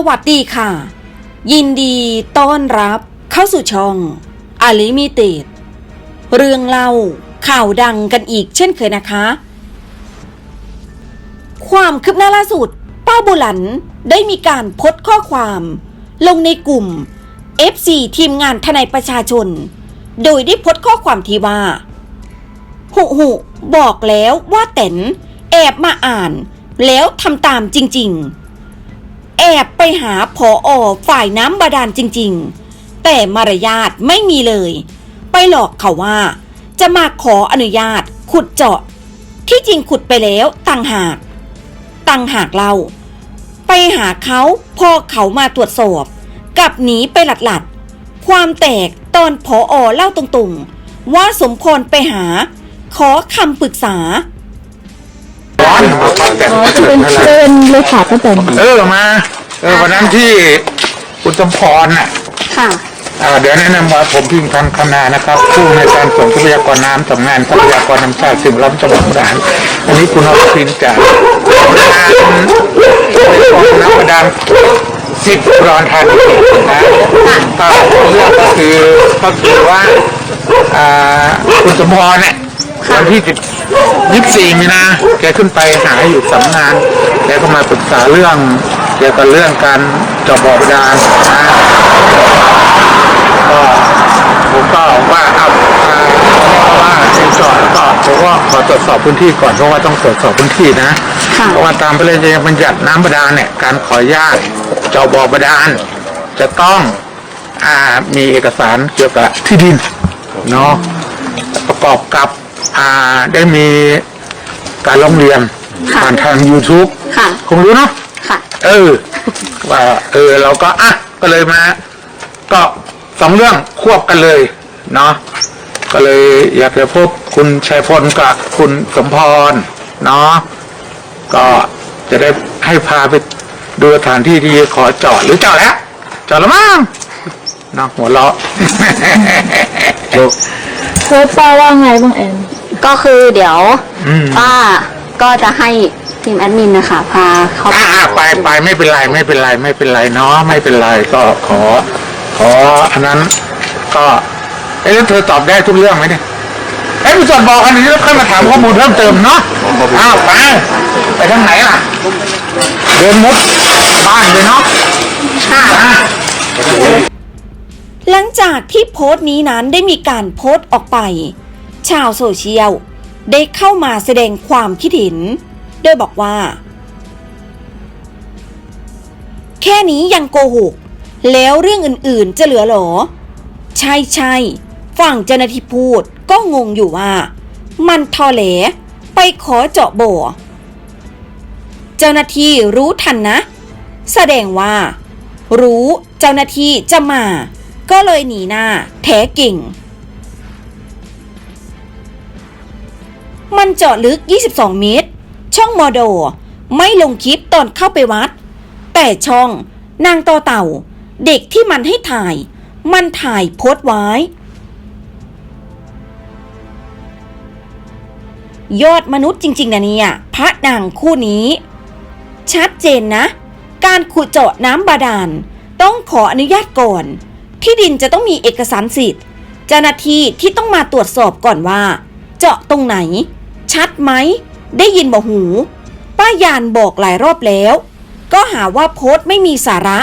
สวัสดีค่ะ ยินดีต้อนรับเข้าสู่ช่องอลิมิเต็ดเรื่องเล่าข่าวดังกันอีกเช่นเคยนะคะ ความคืบหน้าล่าสุด ป้าบุหลันได้มีการโพสต์ข้อความ ลงในกลุ่ม FC ทีมงานทนายประชาชน โดยได้โพสต์ข้อความที่ว่า หุหุบอกแล้วว่าเต๋นแอบมาอ่าน แล้วทำตามจริง ๆ แอบไปหาผออฝ่ายน้ำบาดาลจริงๆ แต่มารยาทไม่มีเลย ไปหลอกเขาว่า จะมาขออนุญาตขุดเจาะ ที่จริงขุดไปแล้วต่างหากต่างหากเรา ไปหาเขาพอเขามาตรวจสอบกลับหนีไปหลัดๆ ความแตกตอนผออเล่าตรงๆ ว่าสมพรไปหา ขอคำปรึกษา อนอ๋อจะเป็นเป็นเลขาป้าแตนเออมา เออวันนั้นที่คุณสมพรน่ะค่ะเอ่อเดี๋ยวแนะนำว่าผมพิมพ์พันธ์คณานะครับ ผู้ในการส่งทรัพยากรน้ำสำนักงานทรัพยากรน้ำชาติสิ่งล้ำจังหวัดมุกดาหารอันนี้คุณเอาพินจากงานของน้ำบาดาลสิบรอนธานีนะก็เรื่องก็คือก็คือว่า อ่า คุณสมพรเนี่ยวันที่สิบ ยี่สิบสี่มีนาแกขึ้นไปหาอยู่สำนักงานแกก็มาปรึกษาเรื่องเกี่ยวกับเรื่องการเจาะบ่อบาดาลนะก็ผมก็ว่าเอาอ่าว่าในจอดก็ผมก็ขอตรวจสอบพื้นที่ก่อนเพราะว่าต้องตรวจสอบพื้นที่นะค่ะเพราะว่าตามพระราชบัญญัติน้ำบาดาลเนี่ยการขออนุญาตเจาะบ่อบาดาลจะต้องอ่ามีเอกสารเกี่ยวกับที่ดินเนาะประกอบกับอ่า ได้มีการร้องเรียนค่ะ ผ่านทาง YouTube ค่ะ คงรู้เนาะ ค่ะ เออ ว่า เออ เราก็ อะ ก็เลยมา ก็สองเรื่องควบกันเลย เนาะ ก็เลยอยากจะพบคุณชัยพลกับคุณสมพร เนาะ ก็จะได้ให้พาไปดูสถานที่ที่ขอจอดหรือจอดแล้ว จอดแล้วมั้งเนาะหัวเราะโค้ชป้าว่าไงบ้างแอน ก็คือเดี๋ยวอืมป้าก็จะให้ทีมแอดมินนะคะพาเขาไปอ่าไปไปไม่เป็นไรไม่เป็นไรไม่เป็นไรเนาะไม่เป็นไรก็ขอ ขออันนั้นก็เอ๊ะแล้วเธอตอบได้ทุกเรื่องไหมเนี่ยเอ้ยไปจอดบอกอันนี้แล้วค่อยมาถามข้อมูลเพิ่มเติมเนาะอ้าวไปไปทางไหนล่ะ เดินมุดบ้านเลยเนาะอะ หลังจากที่โพสต์นี้นั้นได้มีการโพสต์ออกไป ชาวโซเชียล ได้เข้ามาแสดงความคิดเห็น โดยบอกว่า แค่นี้ยังโกหก แล้วเรื่องอื่นๆจะเหลือหรอ ใช่ใช่ฝั่งเจ้าหน้าที่พูดก็งงอยู่ว่า มันทอแหลไปขอเจาะบ่อ เจ้าหน้าที่รู้ทันนะ แสดงว่า รู้เจ้าหน้าที่จะมา ก็เลยหนีหน้าแท้เก่ง มันเจาะลึก 22 เมตร ช่องมอโด ไม่ลงคลิปตอนเข้าไปวัด แต่ช่อง นางต่อเต่า เด็กที่มันให้ถ่าย มันถ่ายโพสต์ไว้ ยอดมนุษย์จริง ๆนะเนี่ย พระนางคู่นี้ ชัดเจนนะ การขุดเจาะน้ำบาดาล ต้องขออนุญาตก่อน ที่ดินจะต้องมีเอกสารสิทธิ์ เจ้าหน้าที่ที่ต้องมาตรวจสอบก่อนว่า เจาะตรงไหน ชัดไหม ได้ยินบ่หู ป้ายานบอกหลายรอบแล้ว ก็หาว่าโพสต์ไม่มีสาระ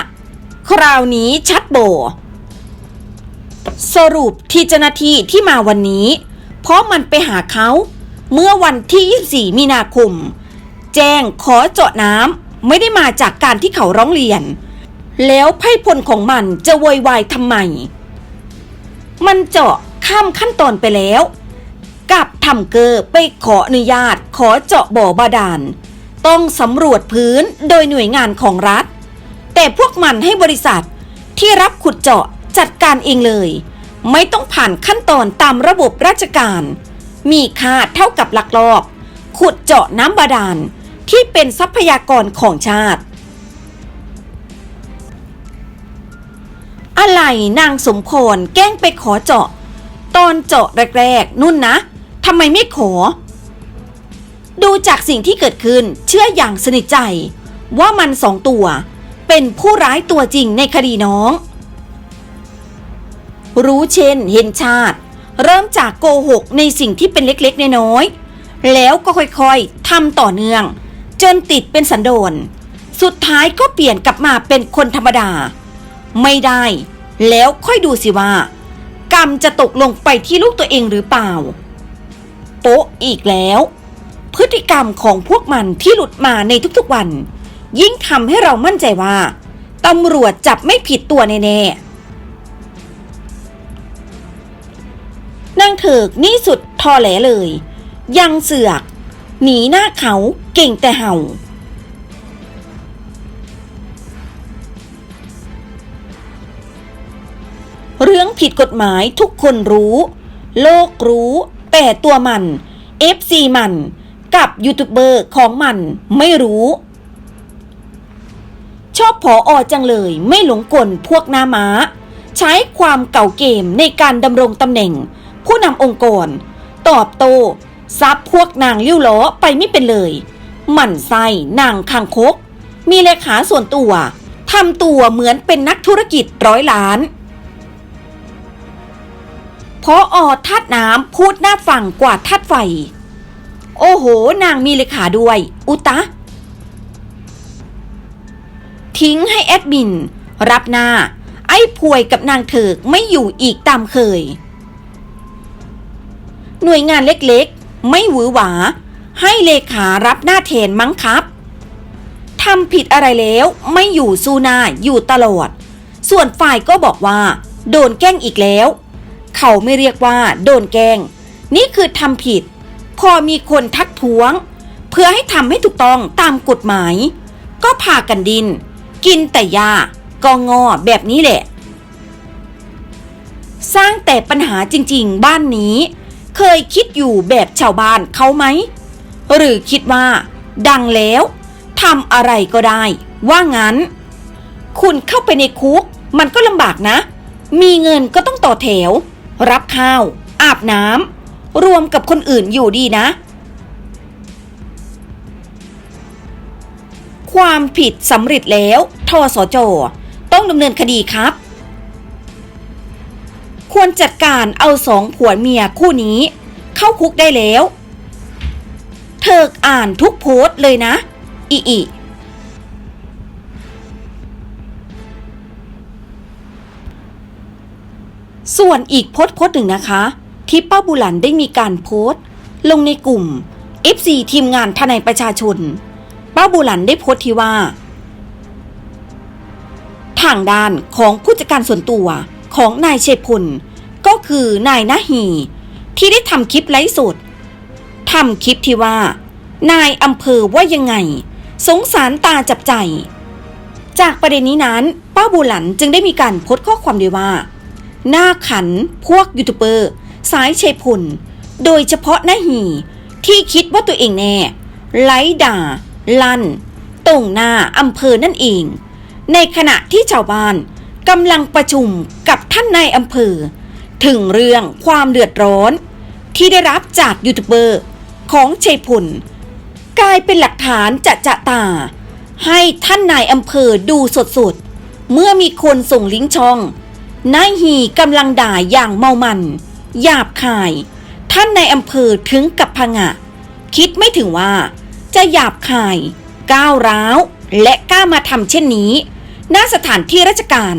คราวนี้ชัดโบ สรุปที่เจ้าหน้าที่ที่มาวันนี้ เพราะมันไปหาเขา เมื่อวันที่ 24 มีนาคม แจ้งขอเจาะน้ำไม่ได้มาจากการที่เขาร้องเรียน แล้วไพ่พลของมันจะโวยวายทำไม มันเจาะข้ามขั้นตอนไปแล้ว กับทำเกอร์ไปขออนุญาตขอเจาะบ่อบาดาล ต้องสำรวจพื้นโดยหน่วยงานของรัฐ แต่พวกมันให้บริษัทที่รับขุดเจาะจัดการเองเลย ไม่ต้องผ่านขั้นตอนตามระบบราชการ มีค่าเท่ากับลักลอบ ขุดเจาะน้ำบาดาลที่เป็นทรัพยากรของชาติ อะไรนางสมพรแกล้งไปขอเจาะ ตอนเจาะแรกๆ นุ่นนะ ทำไมไม่ขอ ดูจากสิ่งที่เกิดขึ้นเชื่ออย่างสนิทใจ ว่ามันสองตัว เป็นผู้ร้ายตัวจริงในคดีน้อง รู้เช่นเห็นชาติ เริ่มจากโกหกในสิ่งที่เป็นเล็กๆน้อยๆแล้วก็ค่อยๆทำต่อเนื่อง จนติดเป็นสันโดษสุดท้ายก็เปลี่ยนกลับมาเป็นคนธรรมดา ไม่ได้ แล้วค่อยดูสิว่า กรรมจะตกลงไปที่ลูกตัวเองหรือเปล่า โป๊ะอีกแล้ว พฤติกรรมของพวกมันที่หลุดมาในทุกๆวัน ยิ่งทำให้เรามั่นใจว่าตำรวจจับไม่ผิดตัวแน่ๆนางเถิกนี่สุดทอแหลเลย ยังเสือกหนีหน้าเขาเก่งแต่เห่า เรื่องผิดกฎหมายทุกคนรู้ โลกรู้ แต่ตัวมัน FC มัน กับยูทูบเบอร์ของมันไม่รู้ ชอบผออจังเลยไม่หลงกลพวกหน้าม้า ใช้ความเก่าเกมในการดำรงตำแหน่ง ผู้นำองค์กร ตอบโต้ซับพวกนางลิ้วล้อไปไม่เป็นเลย หมั่นไส้นางคางคก มีเลขาส่วนตัวทำตัวเหมือนเป็นนักธุรกิจร้อยล้าน พออทัดน้ำพูดหน้าฝั่งกว่าทัดไฟ โอ้โห นางมีเลขาด้วย อุตะ ทิ้งให้แอดมิน รับหน้า ไอ้พวยกับนางเถิกไม่อยู่อีกตามเคย หน่วยงานเล็กๆ ไม่หวือหวา ให้เลขารับหน้าแทนมั้งครับทำผิดอะไรแล้วไม่อยู่สู้หน้าอยู่ตลอด ส่วนฝ่ายก็บอกว่า โดนแกล้งอีกแล้ว เขาไม่เรียกว่าโดนแกง นี่คือทำผิด พอมีคนทักท้วง เพื่อให้ทำให้ถูกต้องตามกฎหมาย ก็พากันดิน กินแต่ยากองอแบบนี้แหละ สร้างแต่ปัญหาจริง ๆ บ้านนี้ เคยคิดอยู่แบบชาวบ้านเขาไหม หรือคิดว่า ดังแล้วทำอะไรก็ได้ ว่างั้น คุณเข้าไปในคุก มันก็ลำบากนะ มีเงินก็ต้องต่อแถว รับข้าว อาบน้ำรวมกับคนอื่นอยู่ดีนะ ความผิดสำเร็จแล้วทอสจต้องดำเนินคดีครับ ควรจัดการเอาสองผัวเมียคู่นี้ เข้าคุกได้แล้ว เธออ่านทุกโพสต์เลยนะ อีอี ส่วนอีกโพสต์โพสต์หนึ่งนะคะ ที่ป้าบุหลันได้มีการโพสต์ ลงในกลุ่ม FC ทีมงานทนายประชาชน ป้าบุหลันได้โพสต์ที่ว่า ทางด้านของผู้จัดการส่วนตัวของนายเชพลก็คือนายนาฮีที่ได้ทำคลิปไลฟ์สดทำคลิปที่ว่า นายอำเภอว่ายังไง สงสารตาจับใจ จากประเด็นนี้นั้น ป้าบุหลันจึงได้มีการโพสต์ข้อความด้วยว่า หน้าขันพวกยูทูบเบอร์ สายเชยพล โดยเฉพาะหน้าหีที่คิดว่าตัวเองแน่ไล่ด่า ลั่นตรงหน้าอำเภอนั่นเอง ในขณะที่ชาวบ้านกำลังประชุมกับท่านนายอำเภอ ถึงเรื่องความเดือดร้อน ที่ได้รับจากยูทูบเบอร์ของเชยพลกลายเป็นหลักฐานจะจะตา ให้ท่านนายอำเภอดูสดๆ เมื่อมีคนส่งลิงก์ช่อง นายฮีกำลังด่าอย่างเมามันหยาบคาย ท่านในายอำเภอถึงกับพงะ คิดไม่ถึงว่า จะหยาบคาย ก้าวร้าว และกล้ามาทำเช่นนี้ณสถานที่ราชการ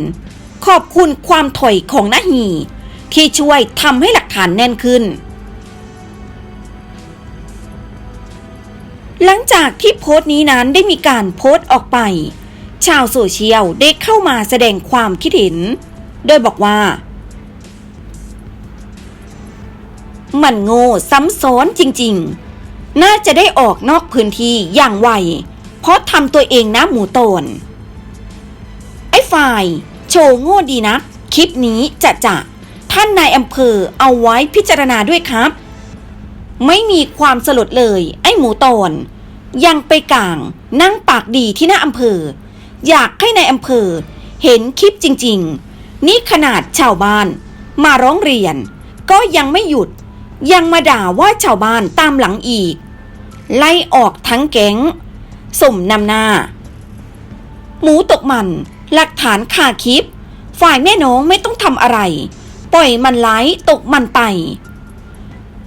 ขอบคุณความถอยของนาฮีที่ช่วยทำให้หลักฐานแน่นขึ้น หลังจากที่โพสต์นี้นั้นได้มีการโพสต์ออกไป ชาวโซเชียลได้เข้ามาแสดงความคิดเห็น โดยบอกว่า มันโง่ซ้ำซ้อนจริงๆ น่าจะได้ออกนอกพื้นที่อย่างไว เพราะทำตัวเองนะหมูตน ไอ้ฝ่าย โชว์โง่ดีนะ คลิปนี้จะจะท่านนายอำเภอเอาไว้พิจารณาด้วยครับ ไม่มีความสลดเลย ไอ้หมูตน ยังไปกลางนั่งปากดีที่หน้าอำเภอ อยากให้ในายอำเภอ เห็นคลิปจริง ๆ นี่ขนาดชาวบ้าน มาร้องเรียน ก็ยังไม่หยุด ยังมาด่าว่าชาวบ้านตามหลังอีก ไล่ออกทั้งแก๊งสมนำหน้า หมูตกมัน หลักฐานคาคลิป ฝ่ายแม่น้องไม่ต้องทำอะไร ปล่อยมันไหลตกมันไป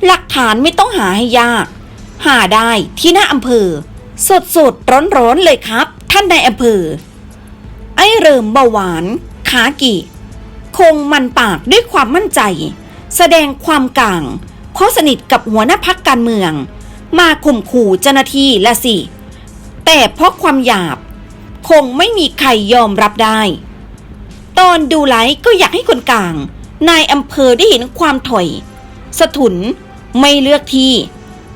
หลักฐานไม่ต้องหาให้ยาก หาได้ที่หน้าอำเภอ สดสดร้อนร้อนเลยครับ ท่านในายอำเภอ ไอ้เริ่มเบาหวาน ขากิ คงมันปากด้วยความมั่นใจ แสดงความกลาง เพราะสนิทกับหัวหน้าพักการเมือง มาข่มขู่เจ้าหน้าที่ละสิ แต่เพราะความหยาบ คงไม่มีใครยอมรับได้ ตอนดูไลฟ์ก็อยากให้คนกลาง นายอำเภอได้เห็นความถอย สถุนไม่เลือกที่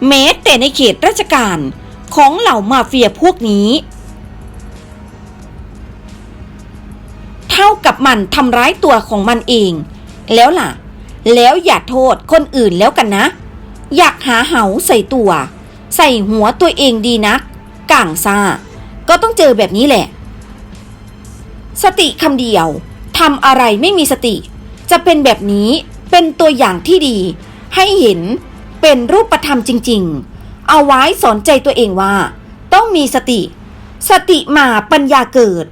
แม้แต่ในเขตราชการของเหล่ามาเฟียพวกนี้ กับมันทำร้ายตัวของมันเอง แล้วล่ะ แล้วอย่าโทษคนอื่นแล้วกันนะ อยากหาเหาใส่ตัว ใส่หัวตัวเองดีนักก่างซาก็ต้องเจอแบบนี้แหละ สติคำเดียวทำอะไรไม่มีสติ จะเป็นแบบนี้เป็นตัวอย่างที่ดี ให้เห็นเป็นรูปธรรมจริง ๆ เอาไว้สอนใจตัวเองว่า ต้องมีสติ สติมาปัญญาเกิด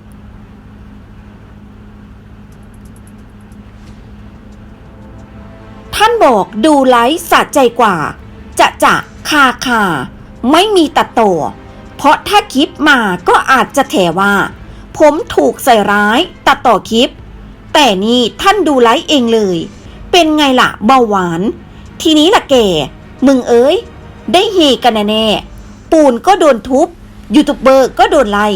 ท่านบอกดูไลฟ์สะใจกว่า จะจะคาคา ไม่มีตัดต่อ เพราะถ้าคลิปมาก็อาจจะแถว่า ผมถูกใส่ร้ายตัดต่อคลิป แต่นี่ท่านดูไลฟ์เองเลย เป็นไงล่ะเบาหวาน ทีนี้ล่ะแกมึงเอ้ย ได้เฮกันแน่ปูนก็โดนทุบยูทูบเบอร์ก็โดนไล่